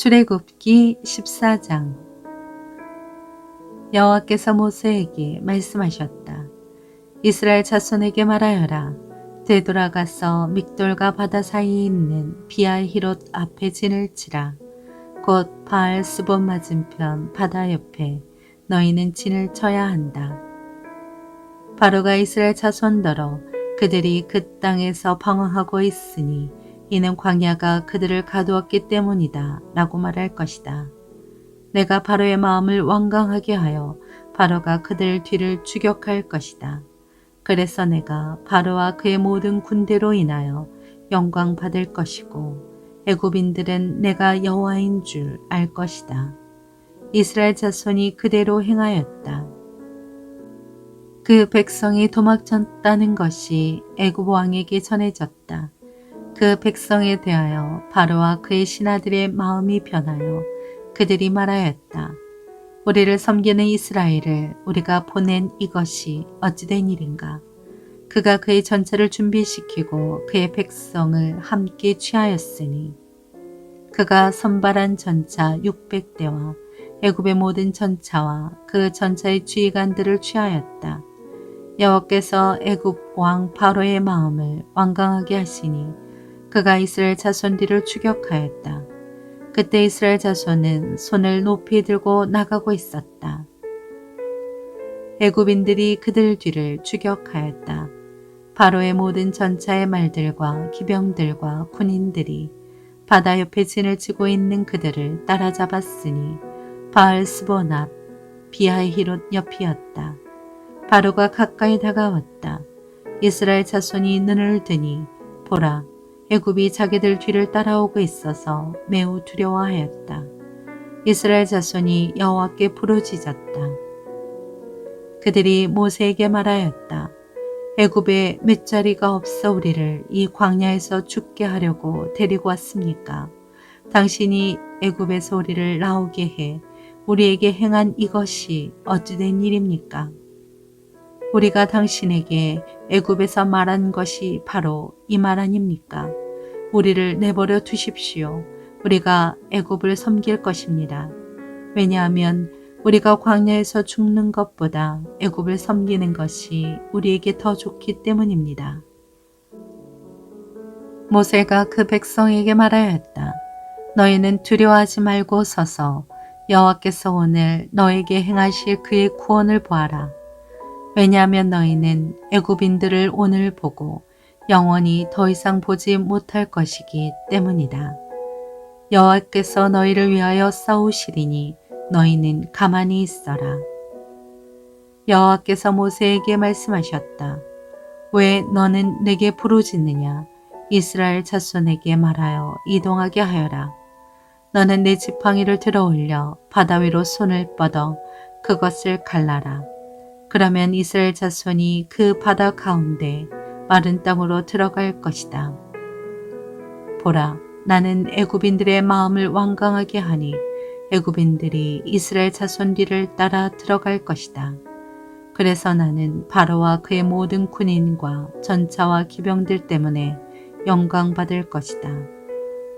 출애굽기 14장 여호와께서 모세에게 말씀하셨다. 이스라엘 자손에게 말하여라. 되돌아가서 믹돌과 바다 사이에 있는 비알 히롯 앞에 진을 치라. 곧 바알 스본 맞은편 바다 옆에 너희는 진을 쳐야 한다. 바로가 이스라엘 자손더러 그들이 그 땅에서 방황하고 있으니 이는 광야가 그들을 가두었기 때문이다 라고 말할 것이다. 내가 바로의 마음을 완강하게 하여 바로가 그들 뒤를 추격할 것이다. 그래서 내가 바로와 그의 모든 군대로 인하여 영광 받을 것이고 애굽인들은 내가 여호와인 줄 알 것이다. 이스라엘 자손이 그대로 행하였다. 그 백성이 도망쳤다는 것이 애굽 왕에게 전해졌다. 그 백성에 대하여 바로와 그의 신하들의 마음이 변하여 그들이 말하였다. 우리를 섬기는 이스라엘을 우리가 보낸 이것이 어찌된 일인가? 그가 그의 전차를 준비시키고 그의 백성을 함께 취하였으니 그가 선발한 전차 600대와 애굽의 모든 전차와 그 전차의 지휘관들을 취하였다. 여호와께서 애굽 왕 바로의 마음을 완강하게 하시니 그가 이스라엘 자손 뒤를 추격하였다. 그때 이스라엘 자손은 손을 높이 들고 나가고 있었다. 애굽인들이 그들 뒤를 추격하였다. 바로의 모든 전차의 말들과 기병들과 군인들이 바다 옆에 진을 치고 있는 그들을 따라잡았으니 바알 스본 앞 비하히롯 옆이었다. 바로가 가까이 다가왔다. 이스라엘 자손이 눈을 드니 보라 애굽이 자기들 뒤를 따라오고 있어서 매우 두려워하였다. 이스라엘 자손이 여호와께 부르짖었다. 그들이 모세에게 말하였다. 애굽에 몇 자리가 없어 우리를 이 광야에서 죽게 하려고 데리고 왔습니까? 당신이 애굽에서 우리를 나오게 해 우리에게 행한 이것이 어찌된 일입니까? 우리가 당신에게 애굽에서 말한 것이 바로 이 말 아닙니까? 우리를 내버려 두십시오. 우리가 애굽을 섬길 것입니다. 왜냐하면 우리가 광야에서 죽는 것보다 애굽을 섬기는 것이 우리에게 더 좋기 때문입니다. 모세가 그 백성에게 말하였다. 너희는 두려워하지 말고 서서 여호와께서 오늘 너에게 행하실 그의 구원을 보아라. 왜냐하면 너희는 애굽인들을 오늘 보고 영원히 더 이상 보지 못할 것이기 때문이다. 여호와께서 너희를 위하여 싸우시리니 너희는 가만히 있어라. 여호와께서 모세에게 말씀하셨다. 왜 너는 내게 부르짖느냐? 이스라엘 자손에게 말하여 이동하게 하여라. 너는 내 지팡이를 들어 올려 바다 위로 손을 뻗어 그것을 갈라라. 그러면 이스라엘 자손이 그 바다 가운데 마른 땅으로 들어갈 것이다. 보라, 나는 애굽인들의 마음을 완강하게 하니 애굽인들이 이스라엘 자손 뒤를 따라 들어갈 것이다. 그래서 나는 바로와 그의 모든 군인과 전차와 기병들 때문에 영광 받을 것이다.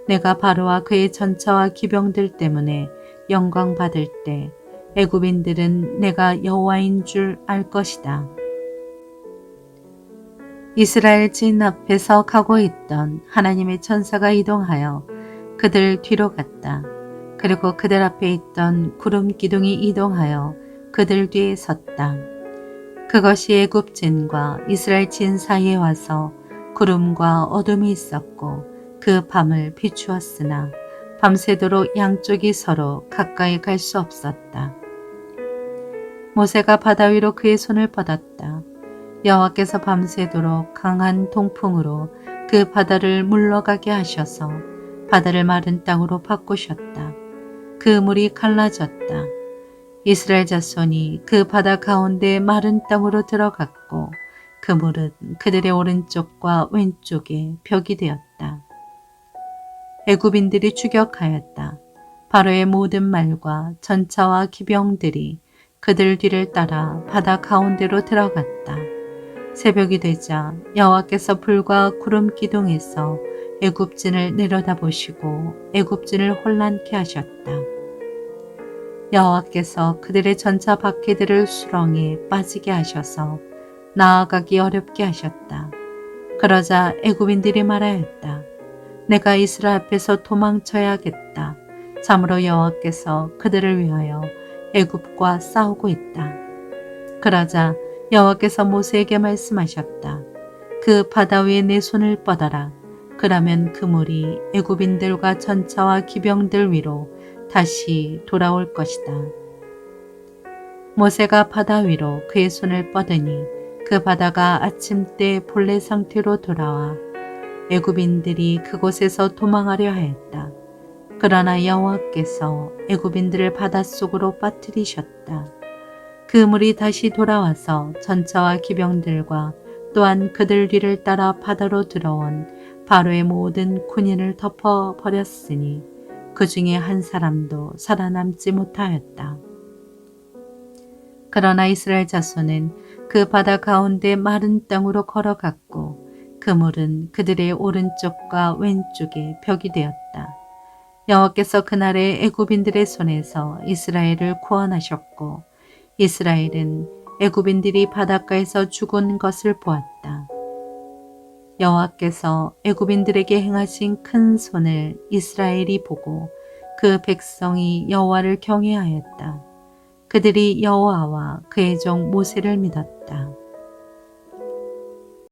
내가 바로와 그의 전차와 기병들 때문에 영광 받을 때 애굽인들은 내가 여호와인 줄 알 것이다. 이스라엘 진 앞에서 가고 있던 하나님의 천사가 이동하여 그들 뒤로 갔다. 그리고 그들 앞에 있던 구름 기둥이 이동하여 그들 뒤에 섰다. 그것이 애굽 진과 이스라엘 진 사이에 와서 구름과 어둠이 있었고 그 밤을 비추었으나 밤새도록 양쪽이 서로 가까이 갈 수 없었다. 모세가 바다 위로 그의 손을 뻗었다. 여호와께서 밤새도록 강한 동풍으로 그 바다를 물러가게 하셔서 바다를 마른 땅으로 바꾸셨다. 그 물이 갈라졌다. 이스라엘 자손이 그 바다 가운데 마른 땅으로 들어갔고 그 물은 그들의 오른쪽과 왼쪽에 벽이 되었다. 애굽인들이 추격하였다. 바로의 모든 말과 전차와 기병들이 그들 뒤를 따라 바다 가운데로 들어갔다. 새벽이 되자 여호와께서 불과 구름 기둥에서 애굽진을 내려다보시고 애굽진을 혼란케 하셨다. 여호와께서 그들의 전차 바퀴들을 수렁에 빠지게 하셔서 나아가기 어렵게 하셨다. 그러자 애굽인들이 말하였다. 내가 이스라엘 앞에서 도망쳐야겠다. 참으로 여호와께서 그들을 위하여 애굽과 싸우고 있다. 그러자 여호와께서 모세에게 말씀하셨다. 그 바다 위에 내 손을 뻗어라. 그러면 그 물이 애굽인들과 전차와 기병들 위로 다시 돌아올 것이다. 모세가 바다 위로 그의 손을 뻗으니 그 바다가 아침 때 본래 상태로 돌아와 애굽인들이 그곳에서 도망하려 하였다. 그러나 여호와께서 애굽인들을 바닷속으로 빠뜨리셨다. 그 물이 다시 돌아와서 전차와 기병들과 또한 그들 뒤를 따라 바다로 들어온 바로의 모든 군인을 덮어 버렸으니 그 중에 한 사람도 살아남지 못하였다. 그러나 이스라엘 자손은 그 바다 가운데 마른 땅으로 걸어갔고 그 물은 그들의 오른쪽과 왼쪽에 벽이 되었다. 여호와께서 그날에 애굽인들의 손에서 이스라엘을 구원하셨고 이스라엘은 애굽인들이 바닷가에서 죽은 것을 보았다. 여호와께서 애굽인들에게 행하신 큰 손을 이스라엘이 보고 그 백성이 여호와를 경외하였다. 그들이 여호와와 그의 종 모세를 믿었다.